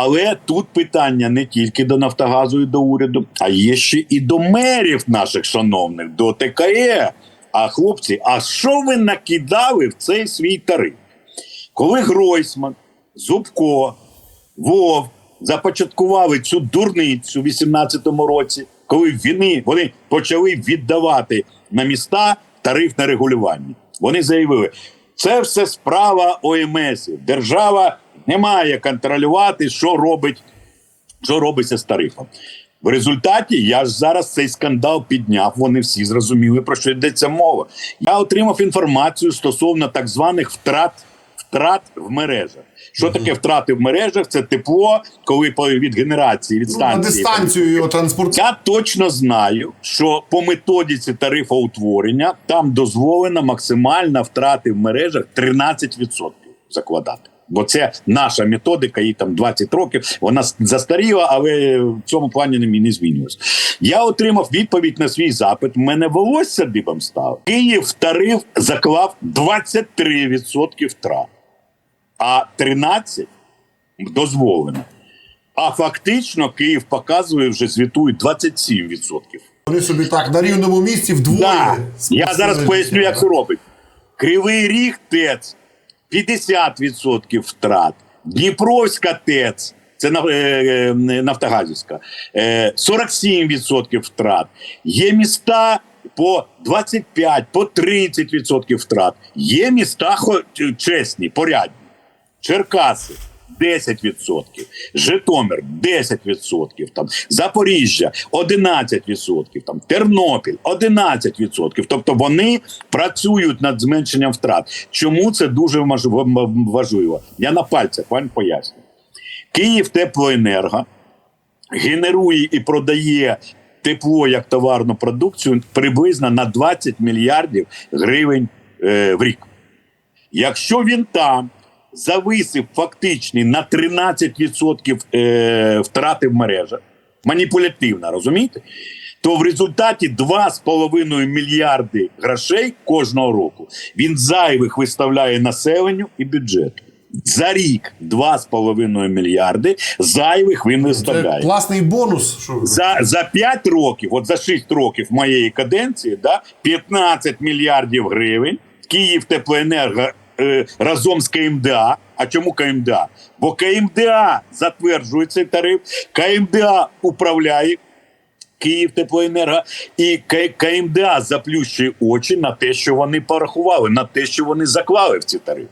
Але тут питання не тільки до Нафтогазу і до уряду, а є ще і до мерів наших шановних, до ТКЕ. А хлопці, а що ви накидали в цей свій тариф? Коли Гройсман, Зубко, Вов започаткували цю дурницю у 18-му році, коли вони, вони почали віддавати на міста тарифне регулювання. Вони заявили, це все справа ОМС. Держава не має контролювати, що робить, що робиться з тарифом. В результаті я ж зараз цей скандал підняв. Вони всі зрозуміли, про що йдеться мова. Я отримав інформацію стосовно так званих втрат втрат в мережах. Що таке втрати в мережах? Це тепло, коли від генерації від Ну, на дистанцію його транспортує. Я точно знаю, що по методиці тарифоутворення там дозволено максимальна втрати в мережах 13% закладати. Бо це наша методика, їй там 20 років. Вона застаріла, але в цьому плані не, не змінювалась. Я отримав відповідь на свій запит. Мене волосся дибом стало. Київ тариф заклав 23% втрат, а 13% дозволено. А фактично Київ показує вже звітує 27%. Вони собі так на рівному місці вдвоє. Да. Я зараз поясню, як це робить. Кривий ріг ТЕЦ 50% втрат. Дніпровська ТЕЦ. Це е, е, Нафтогазівська. е, 47% втрат. Є міста по 25, по 30% втрат. Є міста чесні, порядні. Черкаси 10%, Житомир 10%, там, Запоріжжя 11%, там, Тернопіль 11%. Тобто вони працюють над зменшенням втрат. Чому це дуже важливо? Я на пальцях вам поясню. Київ теплоенерго генерує і продає тепло як товарну продукцію приблизно на 20 мільярдів гривень е, в рік. Якщо він там зависив фактичні на 13% е, втрати в мережах, маніпулятивно, розумієте? То в результаті 2,5 мільярди грошей кожного року він зайвих виставляє населенню і бюджету. За рік 2,5 мільярди зайвих він Це виставляє. класний бонус. Що? За, за 5 років, от за 6 років моєї каденції, да, 15 мільярдів гривень Київ теплоенерго е, разом з КМДА. А чому КМДА? Бо КМДА затверджує цей тариф, КМДА управляє Київ теплоенерго, і КМДА заплющує очі на те, що вони порахували, на те, що вони заклали в ці тарифи.